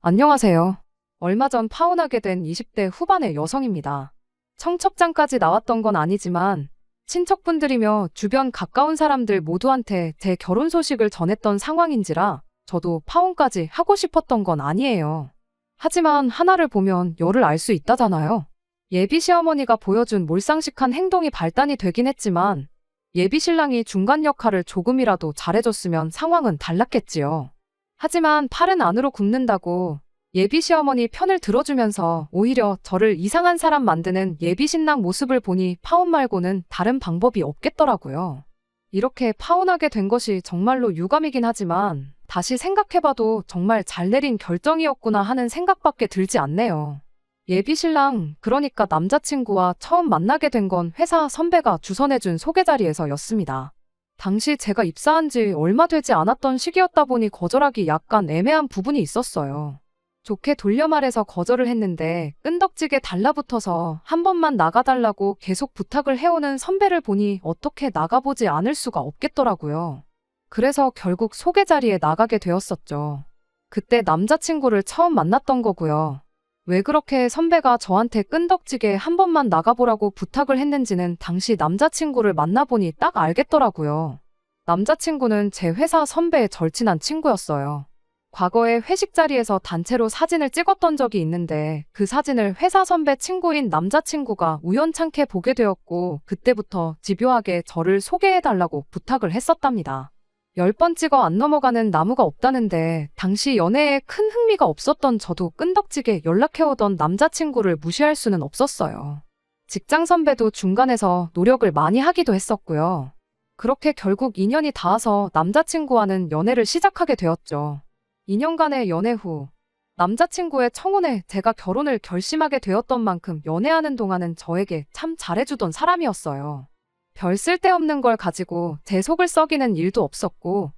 안녕하세요. 얼마 전 파혼하게 된 20대 후반의 여성입니다. 청첩장까지 나왔던 건 아니지만 친척분들이며 주변 가까운 사람들 모두한테 제 결혼 소식을 전했던 상황인지라 저도 파혼까지 하고 싶었던 건 아니에요. 하지만 하나를 보면 열을 알 수 있다잖아요. 예비 시어머니가 보여준 몰상식한 행동이 발단이 되긴 했지만 예비 신랑이 중간 역할을 조금이라도 잘해줬으면 상황은 달랐겠지요. 하지만 팔은 안으로 굽는다고 예비 시어머니 편을 들어주면서 오히려 저를 이상한 사람 만드는 예비 신랑 모습을 보니 파혼 말고는 다른 방법이 없겠더라고요. 이렇게 파혼하게 된 것이 정말로 유감이긴 하지만 다시 생각해봐도 정말 잘 내린 결정이었구나 하는 생각밖에 들지 않네요. 예비 신랑, 그러니까 남자친구와 처음 만나게 된 건 회사 선배가 주선해준 소개 자리에서였습니다. 당시 제가 입사한 지 얼마 되지 않았던 시기였다 보니 거절하기 약간 애매한 부분이 있었어요. 좋게 돌려 말해서 거절을 했는데 끈덕지게 달라붙어서 한 번만 나가달라고 계속 부탁을 해오는 선배를 보니 어떻게 나가보지 않을 수가 없겠더라고요. 그래서 결국 소개 자리에 나가게 되었었죠. 그때 남자친구를 처음 만났던 거고요. 왜 그렇게 선배가 저한테 끈덕지게 한 번만 나가보라고 부탁을 했는지는 당시 남자친구를 만나보니 딱 알겠더라고요. 남자친구는 제 회사 선배의 절친한 친구였어요. 과거에 회식 자리에서 단체로 사진을 찍었던 적이 있는데 그 사진을 회사 선배 친구인 남자친구가 우연찮게 보게 되었고 그때부터 집요하게 저를 소개해달라고 부탁을 했었답니다. 열 번 찍어 안 넘어가는 나무가 없다는데 당시 연애에 큰 흥미가 없었던 저도 끈덕지게 연락해오던 남자친구를 무시할 수는 없었어요. 직장 선배도 중간에서 노력을 많이 하기도 했었고요. 그렇게 결국 인연이 닿아서 남자친구와는 연애를 시작하게 되었죠. 2년간의 연애 후 남자친구의 청혼에 제가 결혼을 결심하게 되었던 만큼 연애하는 동안은 저에게 참 잘해주던 사람이었어요. 별 쓸데없는 걸 가지고 제 속을 썩이는 일도 없었고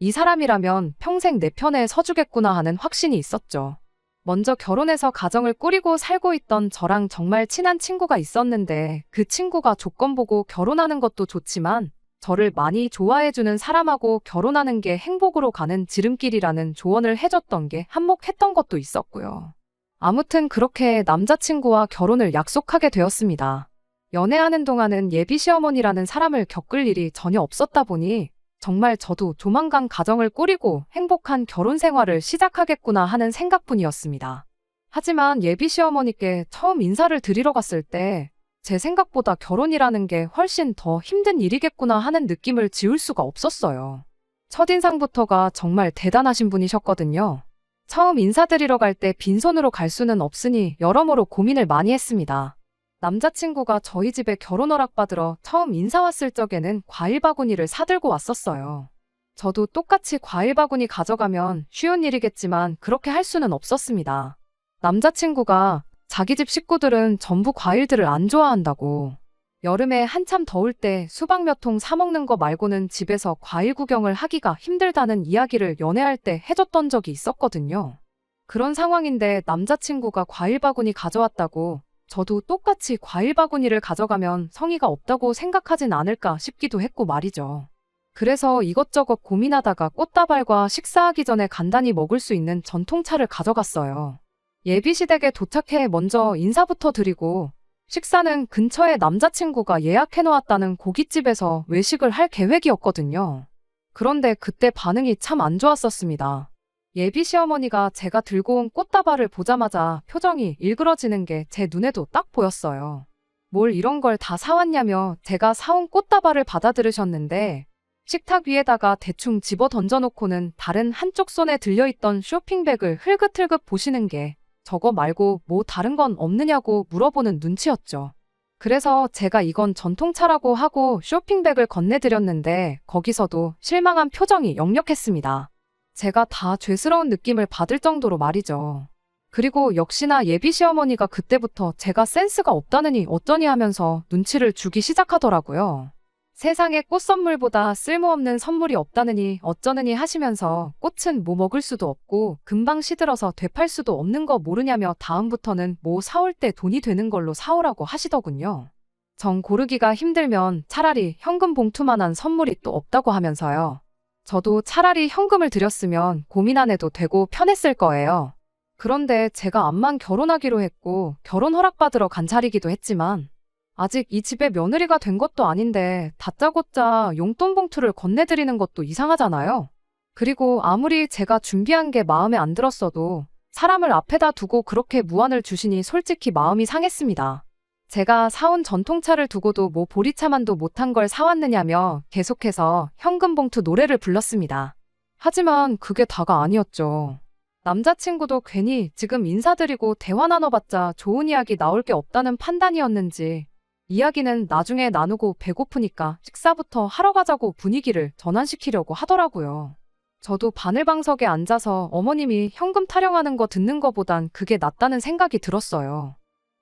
이 사람이라면 평생 내 편에 서주겠구나 하는 확신이 있었죠. 먼저 결혼해서 가정을 꾸리고 살고 있던 저랑 정말 친한 친구가 있었는데 그 친구가 조건 보고 결혼하는 것도 좋지만 저를 많이 좋아해주는 사람하고 결혼하는 게 행복으로 가는 지름길이라는 조언을 해줬던 게 한몫했던 것도 있었고요. 아무튼 그렇게 남자친구와 결혼을 약속하게 되었습니다. 연애하는 동안은 예비 시어머니라는 사람을 겪을 일이 전혀 없었다 보니 정말 저도 조만간 가정을 꾸리고 행복한 결혼 생활을 시작하겠구나 하는 생각뿐이었습니다. 하지만 예비 시어머니께 처음 인사를 드리러 갔을 때 제 생각보다 결혼이라는 게 훨씬 더 힘든 일이겠구나 하는 느낌을 지울 수가 없었어요. 첫인상부터가 정말 대단하신 분이셨거든요. 처음 인사드리러 갈 때 빈손으로 갈 수는 없으니 여러모로 고민을 많이 했습니다. 남자친구가 저희 집에 결혼 허락받으러 처음 인사 왔을 적에는 과일 바구니를 사들고 왔었어요. 저도 똑같이 과일 바구니 가져가면 쉬운 일이겠지만 그렇게 할 수는 없었습니다. 남자친구가 자기 집 식구들은 전부 과일들을 안 좋아한다고. 여름에 한참 더울 때 수박 몇 통 사먹는 거 말고는 집에서 과일 구경을 하기가 힘들다는 이야기를 연애할 때 해줬던 적이 있었거든요. 그런 상황인데 남자친구가 과일 바구니 가져왔다고 저도 똑같이 과일 바구니를 가져가면 성의가 없다고 생각하진 않을까 싶기도 했고 말이죠. 그래서 이것저것 고민하다가 꽃다발과 식사하기 전에 간단히 먹을 수 있는 전통차를 가져갔어요. 예비시댁에 도착해 먼저 인사부터 드리고 식사는 근처에 남자친구가 예약해놓았다는 고깃집에서 외식을 할 계획이었거든요. 그런데 그때 반응이 참 안 좋았었습니다. 예비 시어머니가 제가 들고 온 꽃다발을 보자마자 표정이 일그러지는 게 제 눈에도 딱 보였어요. 뭘 이런 걸 다 사왔냐며 제가 사온 꽃다발을 받아들으셨는데 식탁 위에다가 대충 집어 던져놓고는 다른 한쪽 손에 들려있던 쇼핑백을 흘긋흘긋 보시는 게 저거 말고 뭐 다른 건 없느냐고 물어보는 눈치였죠. 그래서 제가 이건 전통차라고 하고 쇼핑백을 건네드렸는데 거기서도 실망한 표정이 역력했습니다. 제가 다 죄스러운 느낌을 받을 정도로 말이죠. 그리고 역시나 예비 시어머니가 그때부터 제가 센스가 없다느니 어쩌니 하면서 눈치를 주기 시작하더라고요. 세상에 꽃 선물보다 쓸모없는 선물이 없다느니 어쩌느니 하시면서 꽃은 뭐 먹을 수도 없고 금방 시들어서 되팔 수도 없는 거 모르냐며 다음부터는 뭐 사올 때 돈이 되는 걸로 사오라고 하시더군요. 정 고르기가 힘들면 차라리 현금 봉투만한 선물이 또 없다고 하면서요. 저도 차라리 현금을 드렸으면 고민 안 해도 되고 편했을 거예요. 그런데 제가 암만 결혼하기로 했고 결혼 허락받으러 간 자리기도 했지만 아직 이 집의 며느리가 된 것도 아닌데 다짜고짜 용돈 봉투를 건네드리는 것도 이상하잖아요. 그리고 아무리 제가 준비한 게 마음에 안 들었어도 사람을 앞에다 두고 그렇게 무안을 주시니 솔직히 마음이 상했습니다. 제가 사온 전통차를 두고도 뭐 보리차만도 못한 걸 사왔느냐며 계속해서 현금 봉투 노래를 불렀습니다. 하지만 그게 다가 아니었죠. 남자친구도 괜히 지금 인사드리고 대화 나눠봤자 좋은 이야기 나올 게 없다는 판단이었는지 이야기는 나중에 나누고 배고프니까 식사부터 하러 가자고 분위기를 전환시키려고 하더라고요. 저도 바늘방석에 앉아서 어머님이 현금 타령하는 거 듣는 거보단 그게 낫다는 생각이 들었어요.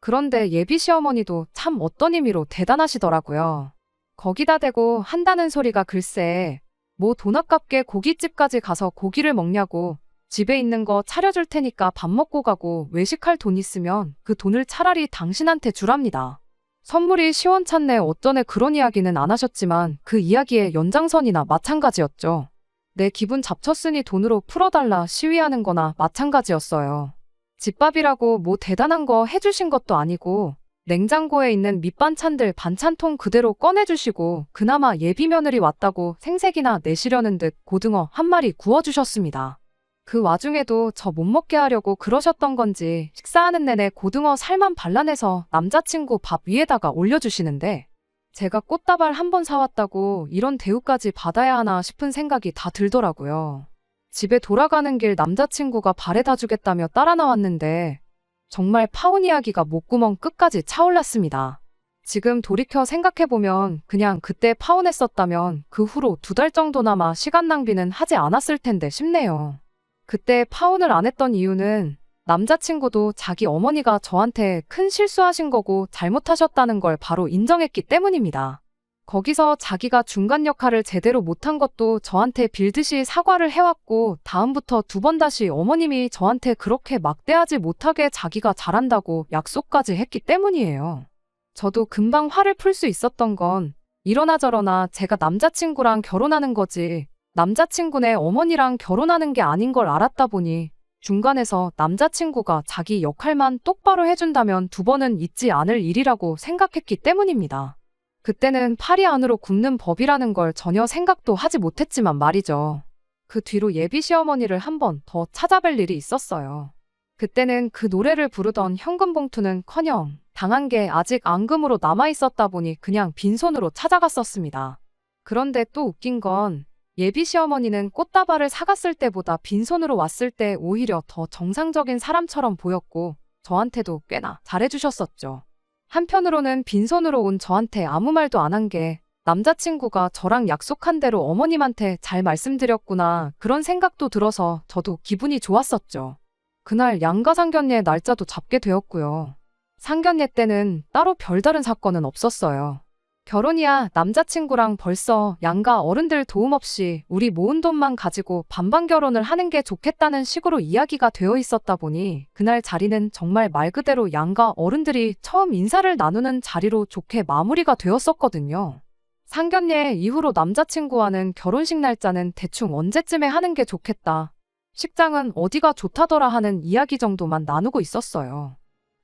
그런데 예비 시어머니도 참 어떤 의미로 대단하시더라고요. 거기다 대고 한다는 소리가 글쎄, 뭐 돈 아깝게 고깃집까지 가서 고기를 먹냐고 집에 있는 거 차려줄 테니까 밥 먹고 가고 외식할 돈 있으면 그 돈을 차라리 당신한테 주랍니다. 선물이 시원찮네 어쩌네 그런 이야기는 안 하셨지만 그 이야기의 연장선이나 마찬가지였죠. 내 기분 잡쳤으니 돈으로 풀어달라 시위하는 거나 마찬가지였어요. 집밥이라고 뭐 대단한 거 해주신 것도 아니고 냉장고에 있는 밑반찬들 반찬통 그대로 꺼내주시고 그나마 예비 며느리 왔다고 생색이나 내시려는 듯 고등어 한 마리 구워주셨습니다. 그 와중에도 저 못 먹게 하려고 그러셨던 건지 식사하는 내내 고등어 살만 발라내서 남자친구 밥 위에다가 올려주시는데 제가 꽃다발 한 번 사왔다고 이런 대우까지 받아야 하나 싶은 생각이 다 들더라고요. 집에 돌아가는 길 남자친구가 발에다 주겠다며 따라 나왔는데 정말 파혼 이야기가 목구멍 끝까지 차올랐습니다. 지금 돌이켜 생각해보면 그냥 그때 파혼했었다면 그 후로 두 달 정도나마 시간 낭비는 하지 않았을 텐데 싶네요. 그때 파혼을 안 했던 이유는 남자친구도 자기 어머니가 저한테 큰 실수하신 거고 잘못하셨다는 걸 바로 인정했기 때문입니다. 거기서 자기가 중간 역할을 제대로 못한 것도 저한테 빌듯이 사과를 해왔고 다음부터 두 번 다시 어머님이 저한테 그렇게 막대하지 못하게 자기가 잘한다고 약속까지 했기 때문이에요. 저도 금방 화를 풀 수 있었던 건 이러나 저러나 제가 남자친구랑 결혼하는 거지 남자친구네 어머니랑 결혼하는 게 아닌 걸 알았다 보니 중간에서 남자친구가 자기 역할만 똑바로 해준다면 두 번은 있지 않을 일이라고 생각했기 때문입니다. 그때는 팔이 안으로 굽는 법이라는 걸 전혀 생각도 하지 못했지만 말이죠. 그 뒤로 예비 시어머니를 한 번 더 찾아뵐 일이 있었어요. 그때는 그 노래를 부르던 현금 봉투는 커녕 당한 게 아직 앙금으로 남아 있었다 보니 그냥 빈손으로 찾아갔었습니다. 그런데 또 웃긴 건 예비 시어머니는 꽃다발을 사갔을 때보다 빈손으로 왔을 때 오히려 더 정상적인 사람처럼 보였고 저한테도 꽤나 잘해주셨었죠. 한편으로는 빈손으로 온 저한테 아무 말도 안 한 게 남자친구가 저랑 약속한 대로 어머님한테 잘 말씀드렸구나 그런 생각도 들어서 저도 기분이 좋았었죠. 그날 양가 상견례 날짜도 잡게 되었고요. 상견례 때는 따로 별다른 사건은 없었어요. 결혼이야 남자친구랑 벌써 양가 어른들 도움 없이 우리 모은 돈만 가지고 반반 결혼을 하는 게 좋겠다는 식으로 이야기가 되어 있었다 보니 그날 자리는 정말 말 그대로 양가 어른들이 처음 인사를 나누는 자리로 좋게 마무리가 되었었거든요. 상견례 이후로 남자친구와는 결혼식 날짜는 대충 언제쯤에 하는 게 좋겠다. 식장은 어디가 좋다더라 하는 이야기 정도만 나누고 있었어요.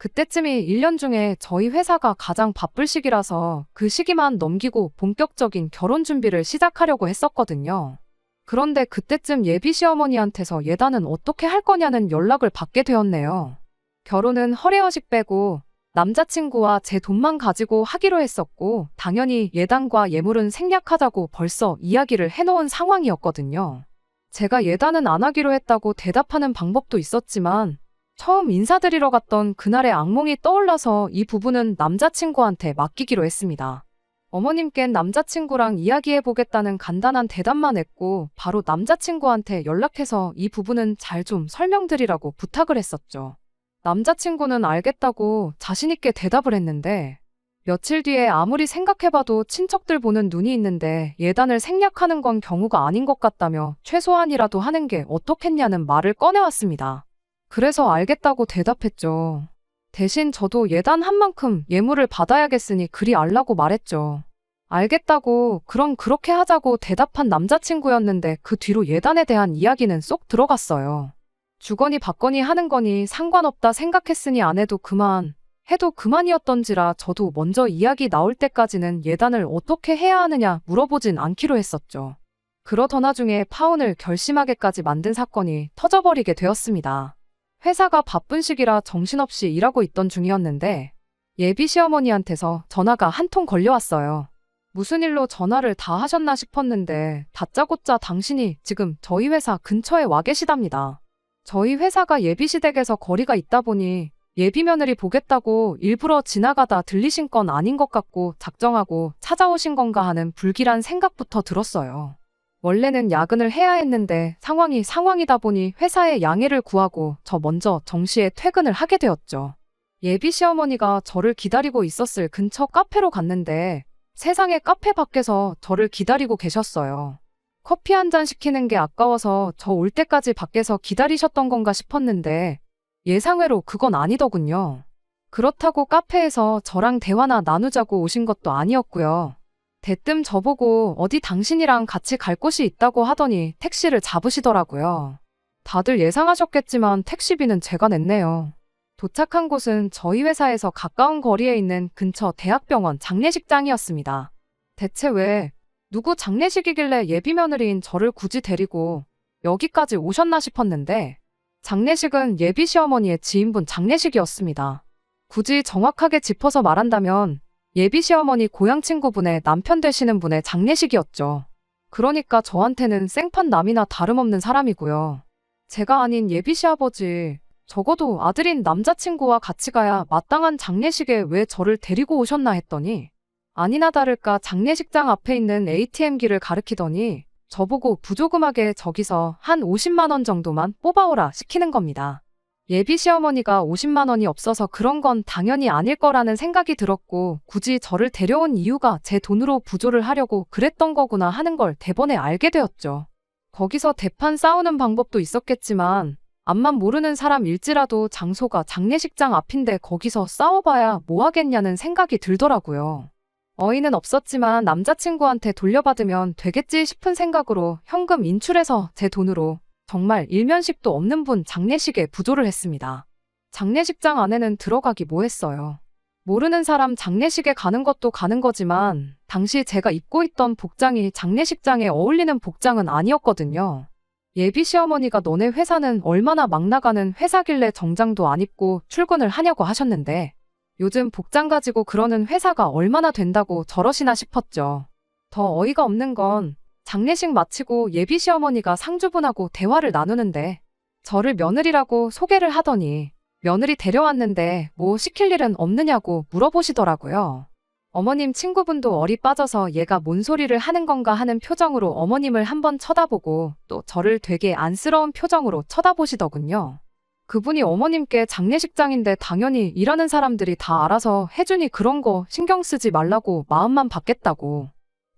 그때쯤이 1년 중에 저희 회사가 가장 바쁠 시기라서 그 시기만 넘기고 본격적인 결혼 준비를 시작하려고 했었거든요. 그런데 그때쯤 예비 시어머니한테서 예단은 어떻게 할 거냐는 연락을 받게 되었네요. 결혼은 허례허식 빼고 남자친구와 제 돈만 가지고 하기로 했었고 당연히 예단과 예물은 생략하자고 벌써 이야기를 해놓은 상황이었거든요. 제가 예단은 안 하기로 했다고 대답하는 방법도 있었지만 처음 인사드리러 갔던 그날의 악몽이 떠올라서 이 부분은 남자친구한테 맡기기로 했습니다. 어머님껜 남자친구랑 이야기해보겠다는 간단한 대답만 했고 바로 남자친구한테 연락해서 이 부분은 잘 좀 설명드리라고 부탁을 했었죠. 남자친구는 알겠다고 자신있게 대답을 했는데 며칠 뒤에 아무리 생각해봐도 친척들 보는 눈이 있는데 예단을 생략하는 건 경우가 아닌 것 같다며 최소한이라도 하는 게 어떻겠냐는 말을 꺼내왔습니다. 그래서 알겠다고 대답했죠. 대신 저도 예단 한 만큼 예물을 받아야겠으니 그리 알라고 말했죠. 알겠다고 그럼 그렇게 하자고 대답한 남자친구였는데 그 뒤로 예단에 대한 이야기는 쏙 들어갔어요. 주거니 받거니 하는 거니 상관없다 생각했으니 안 해도 그만. 해도 그만이었던지라 저도 먼저 이야기 나올 때까지는 예단을 어떻게 해야 하느냐 물어보진 않기로 했었죠. 그러던 와중에 파혼을 결심하게까지 만든 사건이 터져버리게 되었습니다. 회사가 바쁜 시기라 정신없이 일하고 있던 중이었는데 예비 시어머니한테서 전화가 한 통 걸려왔어요. 무슨 일로 전화를 다 하셨나 싶었는데 다짜고짜 당신이 지금 저희 회사 근처에 와 계시답니다. 저희 회사가 예비 시댁에서 거리가 있다 보니 예비 며느리 보겠다고 일부러 지나가다 들리신 건 아닌 것 같고 작정하고 찾아오신 건가 하는 불길한 생각부터 들었어요. 원래는 야근을 해야 했는데 상황이 상황이다 보니 회사에 양해를 구하고 저 먼저 정시에 퇴근을 하게 되었죠. 예비 시어머니가 저를 기다리고 있었을 근처 카페로 갔는데 세상에 카페 밖에서 저를 기다리고 계셨어요. 커피 한 잔 시키는 게 아까워서 저 올 때까지 밖에서 기다리셨던 건가 싶었는데 예상외로 그건 아니더군요. 그렇다고 카페에서 저랑 대화나 나누자고 오신 것도 아니었고요. 대뜸 저보고 어디 당신이랑 같이 갈 곳이 있다고 하더니 택시를 잡으시더라고요. 다들 예상하셨겠지만 택시비는 제가 냈네요. 도착한 곳은 저희 회사에서 가까운 거리에 있는 근처 대학병원 장례식장이었습니다. 대체 왜 누구 장례식이길래 예비 며느리인 저를 굳이 데리고 여기까지 오셨나 싶었는데 장례식은 예비 시어머니의 지인분 장례식이었습니다. 굳이 정확하게 짚어서 말한다면 예비 시어머니 고향 친구분의 남편 되시는 분의 장례식이었죠. 그러니까 저한테는 생판 남이나 다름없는 사람이고요. 제가 아닌 예비 시아버지, 적어도 아들인 남자친구와 같이 가야 마땅한 장례식에 왜 저를 데리고 오셨나 했더니 아니나 다를까 장례식장 앞에 있는 ATM기를 가리키더니 저보고 부조금하게 저기서 한 50만 원 정도만 뽑아오라 시키는 겁니다. 예비 시어머니가 50만 원이 없어서 그런 건 당연히 아닐 거라는 생각이 들었고 굳이 저를 데려온 이유가 제 돈으로 부조를 하려고 그랬던 거구나 하는 걸 대번에 알게 되었죠. 거기서 대판 싸우는 방법도 있었겠지만 앞만 모르는 사람일지라도 장소가 장례식장 앞인데 거기서 싸워봐야 뭐 하겠냐는 생각이 들더라고요. 어이는 없었지만 남자친구한테 돌려받으면 되겠지 싶은 생각으로 현금 인출해서 제 돈으로 정말 일면식도 없는 분 장례식에 부조를 했습니다. 장례식장 안에는 들어가기 뭐했어요. 모르는 사람 장례식에 가는 것도 가는 거지만 당시 제가 입고 있던 복장이 장례식장에 어울리는 복장은 아니었거든요. 예비 시어머니가 너네 회사는 얼마나 막 나가는 회사길래 정장도 안 입고 출근을 하냐고 하셨는데 요즘 복장 가지고 그러는 회사가 얼마나 된다고 저러시나 싶었죠. 더 어이가 없는 건 장례식 마치고 예비 시어머니가 상주분하고 대화를 나누는데 저를 며느리라고 소개를 하더니 며느리 데려왔는데 뭐 시킬 일은 없느냐고 물어보시더라고요. 어머님 친구분도 어리 빠져서 얘가 뭔 소리를 하는 건가 하는 표정으로 어머님을 한번 쳐다보고 또 저를 되게 안쓰러운 표정으로 쳐다보시더군요. 그분이 어머님께 장례식장인데 당연히 일하는 사람들이 다 알아서 해주니 그런 거 신경 쓰지 말라고 마음만 받겠다고.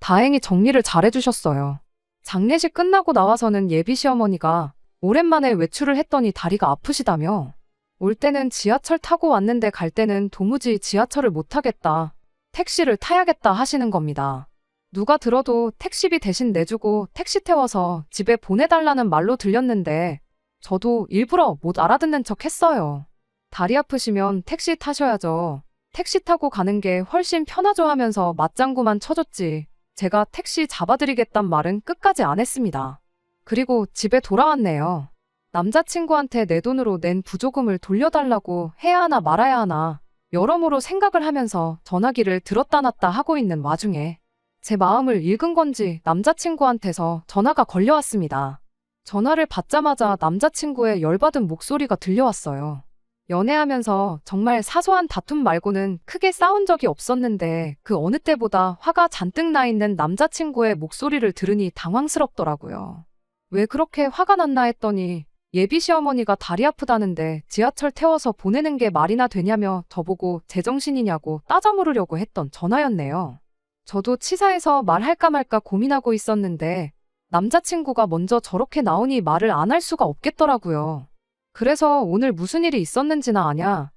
다행히 정리를 잘해주셨어요. 장례식 끝나고 나와서는 예비 시어머니가 오랜만에 외출을 했더니 다리가 아프시다며. 올 때는 지하철 타고 왔는데 갈 때는 도무지 지하철을 못 타겠다. 택시를 타야겠다 하시는 겁니다. 누가 들어도 택시비 대신 내주고 택시 태워서 집에 보내달라는 말로 들렸는데 저도 일부러 못 알아듣는 척 했어요. 다리 아프시면 택시 타셔야죠. 택시 타고 가는 게 훨씬 편하죠 하면서 맞장구만 쳐줬지. 제가 택시 잡아드리겠단 말은 끝까지 안 했습니다. 그리고 집에 돌아왔네요. 남자친구한테 내 돈으로 낸 부조금을 돌려달라고 해야 하나 말아야 하나 여러모로 생각을 하면서 전화기를 들었다 놨다 하고 있는 와중에 제 마음을 읽은 건지 남자친구한테서 전화가 걸려왔습니다. 전화를 받자마자 남자친구의 열받은 목소리가 들려왔어요. 연애하면서 정말 사소한 다툼 말고는 크게 싸운 적이 없었는데 그 어느 때보다 화가 잔뜩 나 있는 남자친구의 목소리를 들으니 당황스럽더라고요. 왜 그렇게 화가 났나 했더니 예비 시어머니가 다리 아프다는데 지하철 태워서 보내는 게 말이나 되냐며 저보고 제정신이냐고 따져 물으려고 했던 전화였네요. 저도 치사해서 말할까 말까 고민하고 있었는데 남자친구가 먼저 저렇게 나오니 말을 안 할 수가 없겠더라고요. 그래서 오늘 무슨 일이 있었는지나 아냐.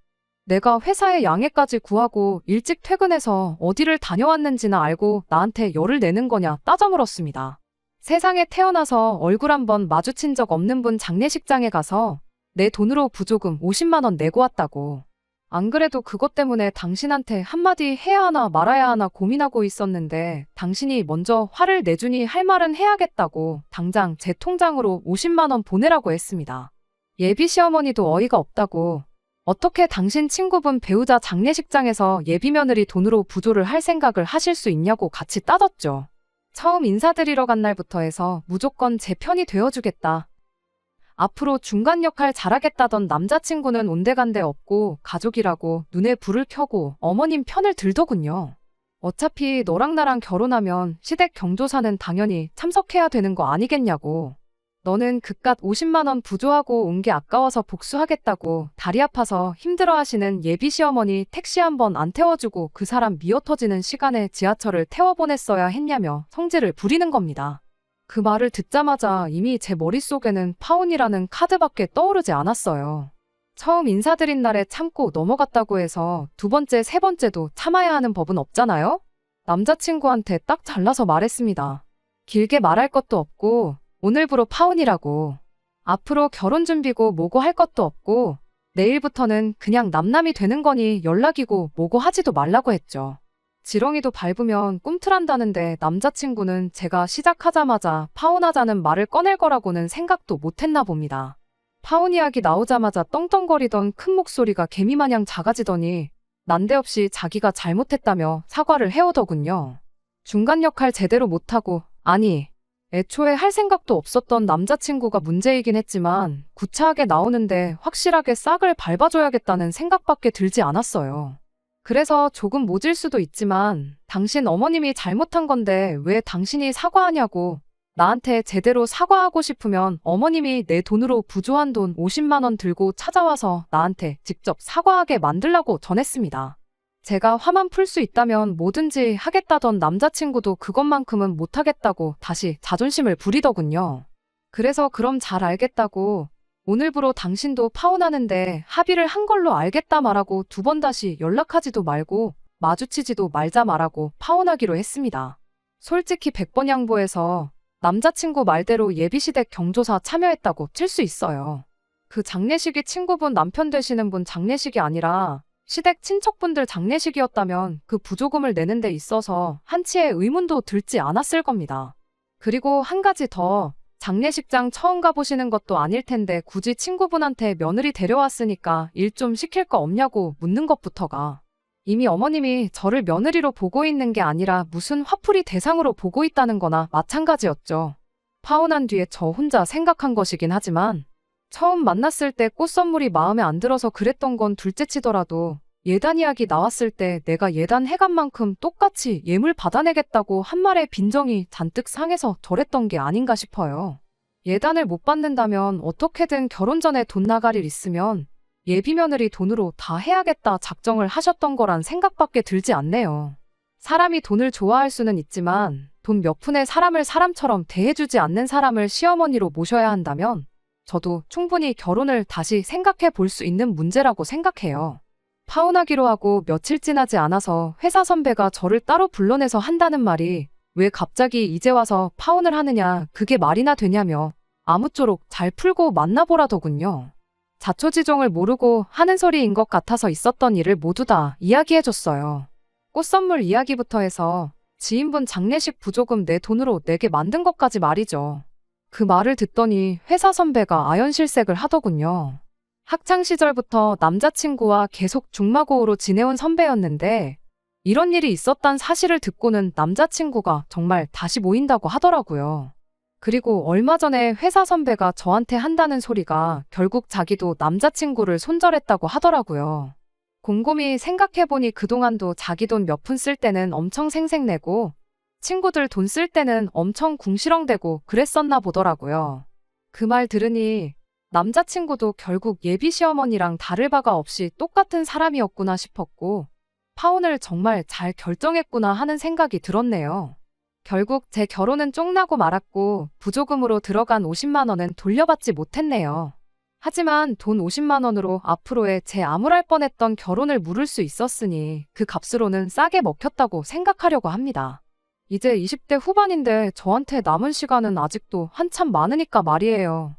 내가 회사에 양해까지 구하고 일찍 퇴근해서 어디를 다녀왔는지나 알고 나한테 열을 내는 거냐 따져 물었습니다. 세상에 태어나서 얼굴 한번 마주친 적 없는 분 장례식장에 가서 내 돈으로 부조금 50만 원 내고 왔다고. 안 그래도 그것 때문에 당신한테 한마디 해야 하나 말아야 하나 고민하고 있었는데 당신이 먼저 화를 내주니 할 말은 해야겠다고 당장 제 통장으로 50만 원 보내라고 했습니다. 예비 시어머니도 어이가 없다고 어떻게 당신 친구분 배우자 장례식장에서 예비 며느리 돈으로 부조를 할 생각을 하실 수 있냐고 같이 따졌죠. 처음 인사드리러 간 날부터 해서 무조건 제 편이 되어주겠다. 앞으로 중간 역할 잘하겠다던 남자친구는 온데간데 없고 가족이라고 눈에 불을 켜고 어머님 편을 들더군요. 어차피 너랑 나랑 결혼하면 시댁 경조사는 당연히 참석해야 되는 거 아니겠냐고. 너는 그깟 50만원 부조하고 온 게 아까워서 복수하겠다고 다리 아파서 힘들어 하시는 예비 시어머니 택시 한 번 안 태워주고 그 사람 미어 터지는 시간에 지하철을 태워보냈어야 했냐며 성질을 부리는 겁니다. 그 말을 듣자마자 이미 제 머릿속에는 파혼이라는 카드밖에 떠오르지 않았어요. 처음 인사드린 날에 참고 넘어갔다고 해서 두 번째, 세 번째도 참아야 하는 법은 없잖아요? 남자친구한테 딱 잘라서 말했습니다. 길게 말할 것도 없고, 오늘부로 파혼이라고. 앞으로 결혼 준비고 뭐고 할 것도 없고, 내일부터는 그냥 남남이 되는 거니 연락이고 뭐고 하지도 말라고 했죠. 지렁이도 밟으면 꿈틀한다는데 남자친구는 제가 시작하자마자 파혼하자는 말을 꺼낼 거라고는 생각도 못했나 봅니다. 파혼 이야기 나오자마자 떵떵거리던 큰 목소리가 개미마냥 작아지더니 난데없이 자기가 잘못했다며 사과를 해오더군요. 중간 역할 제대로 못하고, 아니, 애초에 할 생각도 없었던 남자친구가 문제이긴 했지만 구차하게 나오는데 확실하게 싹을 밟아줘야겠다는 생각밖에 들지 않았어요. 그래서 조금 모질 수도 있지만 당신 어머님이 잘못한 건데 왜 당신이 사과하냐고 나한테 제대로 사과하고 싶으면 어머님이 내 돈으로 부조한 돈 50만 원 들고 찾아와서 나한테 직접 사과하게 만들라고 전했습니다. 제가 화만 풀 수 있다면 뭐든지 하겠다던 남자친구도 그것만큼은 못하겠다고 다시 자존심을 부리더군요. 그래서 그럼 잘 알겠다고 오늘부로 당신도 파혼하는데 합의를 한 걸로 알겠다 말하고 두 번 다시 연락하지도 말고 마주치지도 말자 말하고 파혼하기로 했습니다. 솔직히 100번 양보해서 남자친구 말대로 예비시댁 경조사 참여했다고 칠 수 있어요. 그 장례식이 친구분 남편 되시는 분 장례식이 아니라 시댁 친척분들 장례식이었다면 그 부조금을 내는 데 있어서 한치의 의문도 들지 않았을 겁니다. 그리고 한 가지 더 장례식장 처음 가보시는 것도 아닐 텐데 굳이 친구분한테 며느리 데려왔으니까 일 좀 시킬 거 없냐고 묻는 것부터가 이미 어머님이 저를 며느리로 보고 있는 게 아니라 무슨 화풀이 대상으로 보고 있다는 거나 마찬가지였죠. 파혼한 뒤에 저 혼자 생각한 것이긴 하지만 처음 만났을 때 꽃 선물이 마음에 안 들어서 그랬던 건 둘째 치더라도 예단 이야기 나왔을 때 내가 예단 해간 만큼 똑같이 예물 받아내겠다고 한 말에 빈정이 잔뜩 상해서 저랬던 게 아닌가 싶어요. 예단을 못 받는다면 어떻게든 결혼 전에 돈 나갈 일 있으면 예비 며느리 돈으로 다 해야겠다 작정을 하셨던 거란 생각밖에 들지 않네요. 사람이 돈을 좋아할 수는 있지만 돈 몇 푼에 사람을 사람처럼 대해주지 않는 사람을 시어머니로 모셔야 한다면 저도 충분히 결혼을 다시 생각해 볼 수 있는 문제라고 생각해요. 파혼하기로 하고 며칠 지나지 않아서 회사 선배가 저를 따로 불러내서 한다는 말이 왜 갑자기 이제 와서 파혼을 하느냐 그게 말이나 되냐며 아무쪼록 잘 풀고 만나보라더군요. 자초지종을 모르고 하는 소리인 것 같아서 있었던 일을 모두 다 이야기해줬어요. 꽃 선물 이야기부터 해서 지인분 장례식 부조금 내 돈으로 내게 만든 것까지 말이죠. 그 말을 듣더니 회사 선배가 아연실색을 하더군요. 학창 시절부터 남자친구와 계속 중마고우로 지내온 선배였는데 이런 일이 있었단 사실을 듣고는 남자친구가 정말 다시 모인다고 하더라고요. 그리고 얼마 전에 회사 선배가 저한테 한다는 소리가 결국 자기도 남자친구를 손절했다고 하더라고요. 곰곰이 생각해보니 그동안도 자기 돈 몇 푼 쓸 때는 엄청 생색내고 친구들 돈 쓸 때는 엄청 궁시렁대고 그랬었나 보더라고요. 그 말 들으니 남자친구도 결국 예비 시어머니랑 다를 바가 없이 똑같은 사람이었구나 싶었고 파혼을 정말 잘 결정했구나 하는 생각이 들었네요. 결국 제 결혼은 쫑나고 말았고 부조금으로 들어간 50만 원은 돌려받지 못했네요. 하지만 돈 50만 원으로 앞으로의 제 암울할 뻔했던 결혼을 물을 수 있었으니 그 값으로는 싸게 먹혔다고 생각하려고 합니다. 이제 20대 후반인데 저한테 남은 시간은 아직도 한참 많으니까 말이에요.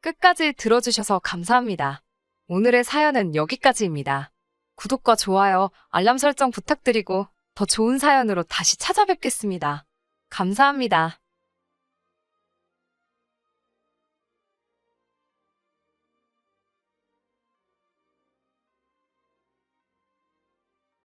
끝까지 들어주셔서 감사합니다. 오늘의 사연은 여기까지입니다. 구독과 좋아요, 알람 설정 부탁드리고 더 좋은 사연으로 다시 찾아뵙겠습니다. 감사합니다.